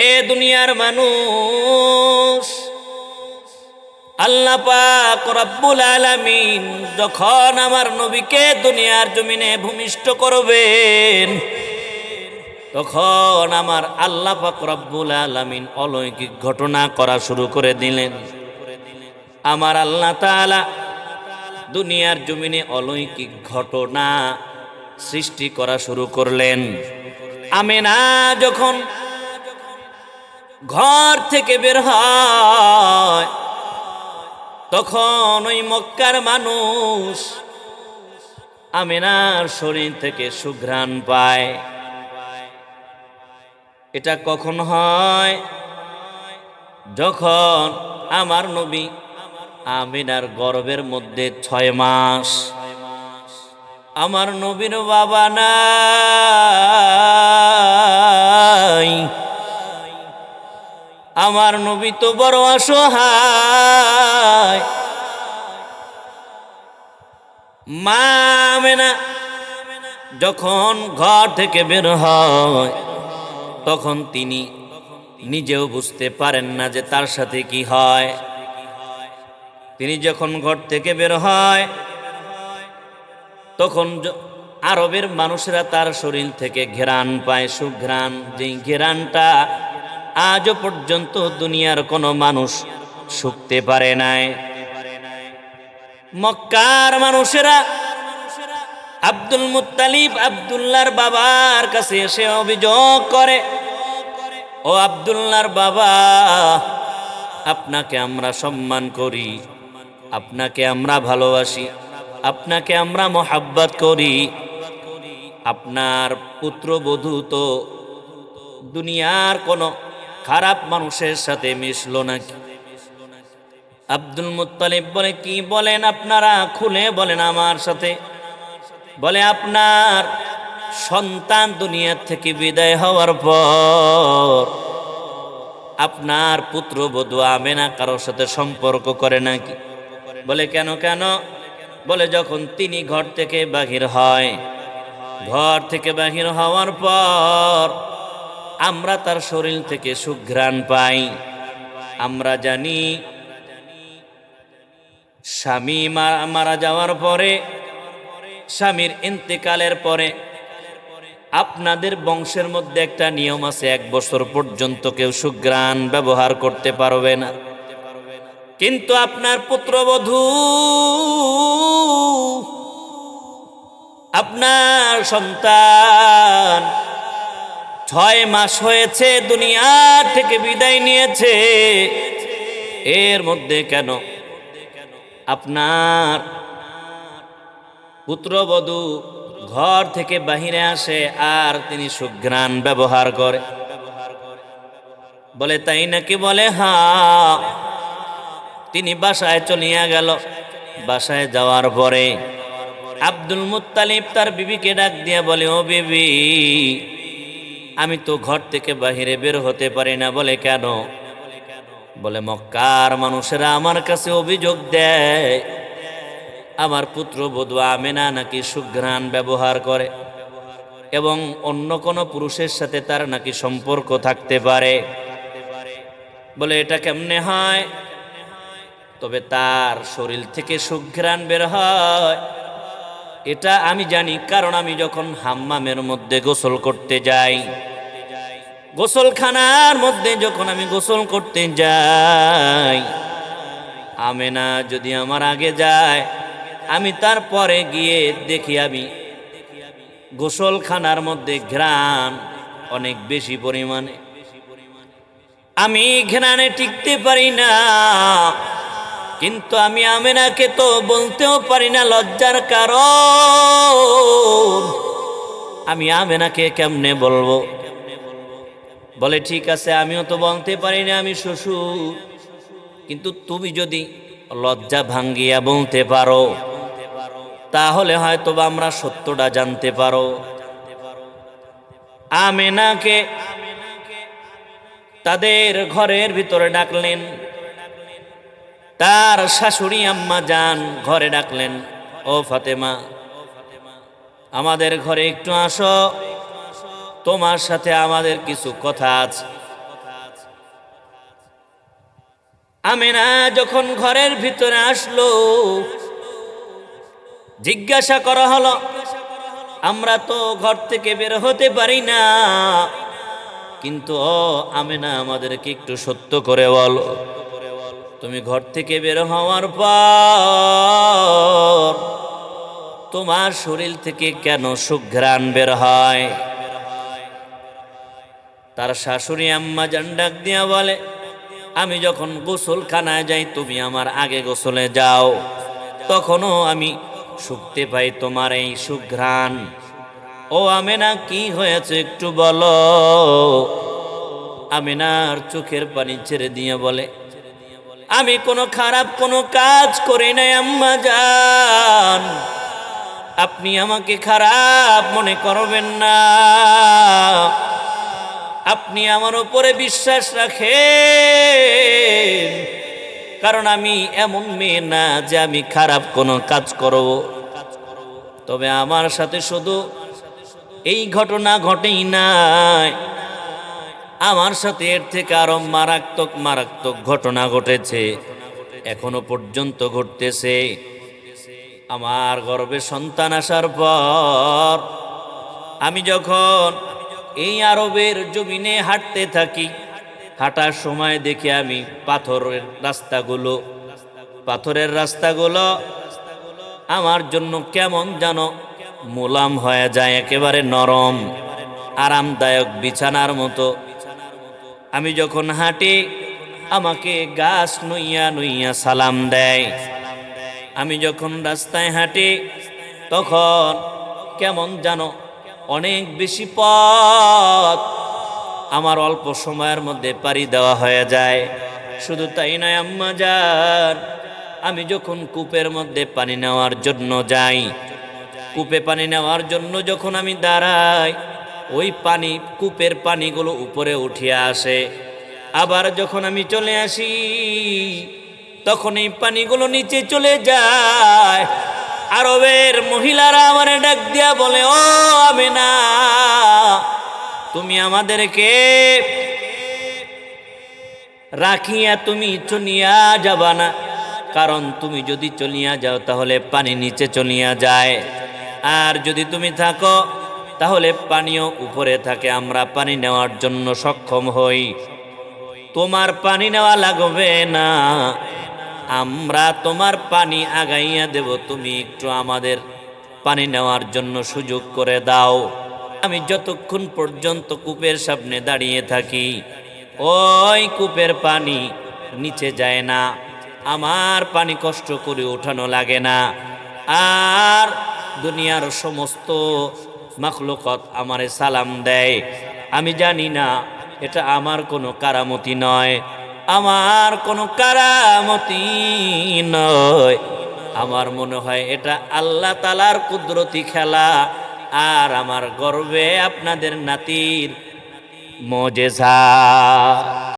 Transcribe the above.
এ দুনিয়ার মানুষ, আল্লাহ পাক রব্বুল আলামিন যখন আমার নবীকে দুনিয়ার জমিনে ভূমিষ্ঠ করবেন, তখন আমার আল্লাহ পাক রব্বুল আলামিন অলৌকিক ঘটনা করা শুরু করে দিলেন। আমার আল্লাহ তাআলা দুনিয়ার জমিনে অলৌকিক ঘটনা সৃষ্টি করা শুরু করলেন। আমেনা যখন ঘর থেকে বের হয়। তখন ওই মক্কার মানুষ আমিনার শরীর থেকে সুঘ্রাণ পায়। এটা কখন হয়? যখন আমার নবী আমিনার গর্বের মধ্যে ছয় মাস। আমার নবীর বাবা নাই। আমার নবী তো বড় অসহায়। মা আমেনা যখন ঘর থেকে বের হয়, তখন তিনি নিজেও বুঝতে পারেন না যে তার সাথে কি হয়। তিনি যখন ঘর থেকে বের হয়, তখন আরবের মানুষেরা তার শরীর থেকে ঘেরান পায়, সুঘ্রাণ, যেই ঘেরানটা আজও পর্যন্ত দুনিয়ার কোনো মানুষ শুকতে পারে নাই। মক্কার মানুষেরা আব্দুল মুত্তালিব আব্দুল্লাহর বাবার কাছে এসে অভিযোগ করে, ও আব্দুল্লাহর বাবা, আপনাকে আমরা সম্মান করি, আপনাকে আমরা ভালোবাসি, আপনাকে আমরা মোহাব্বত করি, আপনার পুত্রবধূ তো দুনিয়ার কোনো খারাপ মানুষের সাথে মিশলো নাকি? আব্দুল মুত্তালিব বলে, কি বলেন আপনারা? খুলে বলেন আমার সাথে। বলে, আপনার সন্তান দুনিয়ার থেকে বিদায় হওয়ার পর আপনার পুত্রবধূ আমেনা কারোর সাথে সম্পর্ক করে নাকি? বলে, কেন কেন? বলে, যখন তিনি ঘর থেকে বাহির হয়, ঘর থেকে বাহির হওয়ার পর আমরা তার শরীর থেকে সুঘ্রাণ পাই। আমরা জানি স্বামী মারা যাওয়ার পরে, স্বামীর ইন্তেকালের পরে আপনাদের বংশের মধ্যে একটা নিয়ম আছে, এক বছর পর্যন্ত কেউ সুগ্রাণ ব্যবহার করতে পারবে না। কিন্তু আপনার পুত্রবধূ, আপনার সন্তান ছয় মাস হয়েছে, দুনিয়া থেকে বিদায় নিয়েছে। এর মধ্যে কেন? আপনার পুত্রবধূ ঘর থেকে বাহিরে আসে, আর তিনি সুঘ্রাণ ব্যবহার করে। বলে, তাই নাকি বলে? হা। তিনি বাসায় চলিয়া গেল। বাসায় যাওয়ার পরে আব্দুল মুত্তালিব তার বিবিকে ডাক দিয়া বলে, ও বিবি আমি তো ঘর থেকে বাহিরে বের হতে পারি না, বলে কেন? বলে, মক্কার মানুষেরা আমার কাছে অভিযোগ দেয়। আমার পুত্রবধূ আমেনা নাকি সুঘ্রাণ ব্যবহার করে এবং অন্য কোনো পুরুষের সাথে তার নাকি সম্পর্ক থাকতে পারে। বলে, এটা কেমনে হয়? তবে তার শরীর থেকে সুঘ্রাণ বের হয়। এটা আমি জানি, কারণ আমি যখন হাম্মামের মধ্যে গোসল করতে যাই, গোসলখানার মধ্যে যখন আমি গোসল করতে যাই, আমেনা যদি আমার আগে যায়, আমি তারপরে গিয়ে দেখি আমি গোসলখানার মধ্যে ঘ্রাণ অনেক বেশি পরিমাণে। আমি ঘ্রাণে টিকতে পারি না কিন্তু আমি আমেনাকে তো বলতেও পারি না, লজ্জার কারণ। আমি আমেনাকে কেমনে বলব? বলে, ঠিক আছে, আমিও তো বলতে পারি না, আমি শ্বশুর। কিন্তু তুমি যদি লজ্জা ভাঙ্গিয়া বলতে পারো, তাহলে হয়তো বা আমরা সত্যটা জানতে পারো। আমেনাকে তাদের ঘরের ভিতরে ডাকলেন। তার শাশুড়ি আম্মা যান, ঘরে ডাকলেন, ও ফাতেমা, আমাদের ঘরে একটু আসো। তোমার সাথে আমাদের কিছু কথা আছে। আমেনা যখন ঘরের ভিতরে আসলো, জিজ্ঞাসা করা হলো, আমরা তো ঘর থেকে বের হতে পারি না। কিন্তু ও আমেনা আমাদেরকে একটু সত্য করে বলো। তুমি ঘর থেকে বের হওয়ার পর তোমার শরীর থেকে কেন সুঘ্রাণ বের হয়? তার শাশুড়ি আম্মা জান ডাক দিয়া বলে, আমি যখন গোসলখানায় যাই, তুমি আমার আগে গোসলে যাও। তখনও আমি শুকতে পাই তোমার এই সুঘ্রাণ। ও আমেনা, কি হয়েছে একটু বলো? আমেনার চোখের পানি ছেড়ে দিয়ে বলে আমি কোনো খারাপ কোনো কাজ করি নাই, আম্মা যান আপনি আমাকে খারাপ মনে করবেন না। আপনি আমার উপরে বিশ্বাস রাখেন। কারণ আমি এমন মেয়ে না যে আমি খারাপ কোনো কাজ করব। তবে আমার সাথে শুধু এই ঘটনা ঘটেই নাই। আমার সাথে এর থেকে আরও মারাত্মক মারাত্মক ঘটনা ঘটেছে। এখনও পর্যন্ত ঘটতেছে। আমার গর্ভে সন্তান আসার পর আমি যখন এই আরবের জমিনে হাঁটতে থাকি, হাঁটার সময় দেখি আমি পাথরের রাস্তাগুলো। পাথরের রাস্তাগুলো আমার জন্য কেমন যেন মোলাম হয়ে যায়, একেবারে নরম, আরামদায়ক বিছানার মতো। আমি যখন হাঁটি, আমাকে গাছ নইয়া নইয়া সালাম দেয়। আমি যখন রাস্তায় হাঁটি, তখন কেমন জানো অনেক বেশি পথ আমার অল্প সময়ের মধ্যে পাড়ি দেওয়া হয়ে যায়। শুধু তাই নয় আম্মা যান আমি যখন কূপের মধ্যে পানি নেওয়ার জন্য যাই, কূপে পানি নেওয়ার জন্য যখন আমি দাঁড়াই ওই পানি, কূপের পানিগুলো উপরে উঠিয়া আসে। আবার যখন আমি চলে আসি, তখন এই পানিগুলো নিচে চলে যায়। আরবের মহিলারা আমার ডাক দিয়া বলে, ও আমি না তুমি আমাদেরকে রাখিয়া তুমি চলিয়া যাবা না। কারণ তুমি যদি চলিয়া যাও, তাহলে পানি নিচে চলিয়া যায়। আর যদি তুমি থাকো তাহলে পানিও উপরে থাকে, আমরা পানি নেওয়ার জন্য সক্ষম হই। তোমার পানি নেওয়া লাগবে না। আমরা তোমার পানি আগাইয়া দেব, তুমি একটু আমাদের পানি নেওয়ার জন্য সুযোগ করে দাও। আমি যতক্ষণ পর্যন্ত কূপের সামনে দাঁড়িয়ে থাকি, ওই কূপের পানি নিচে যায় না। আমার পানি কষ্ট করে ওঠানো লাগে না। আর দুনিয়ার সমস্ত মাখলুকত আমারে সালাম দেয়। আমি জানি না, এটা আমার কোনো কারামতি নয়। আমার কোনো কারামতি নয়। আমার মনে হয় এটা আল্লাহ তালার কুদরতি খেলা। আর আমার গর্বে আপনাদের নাতির মজেজা।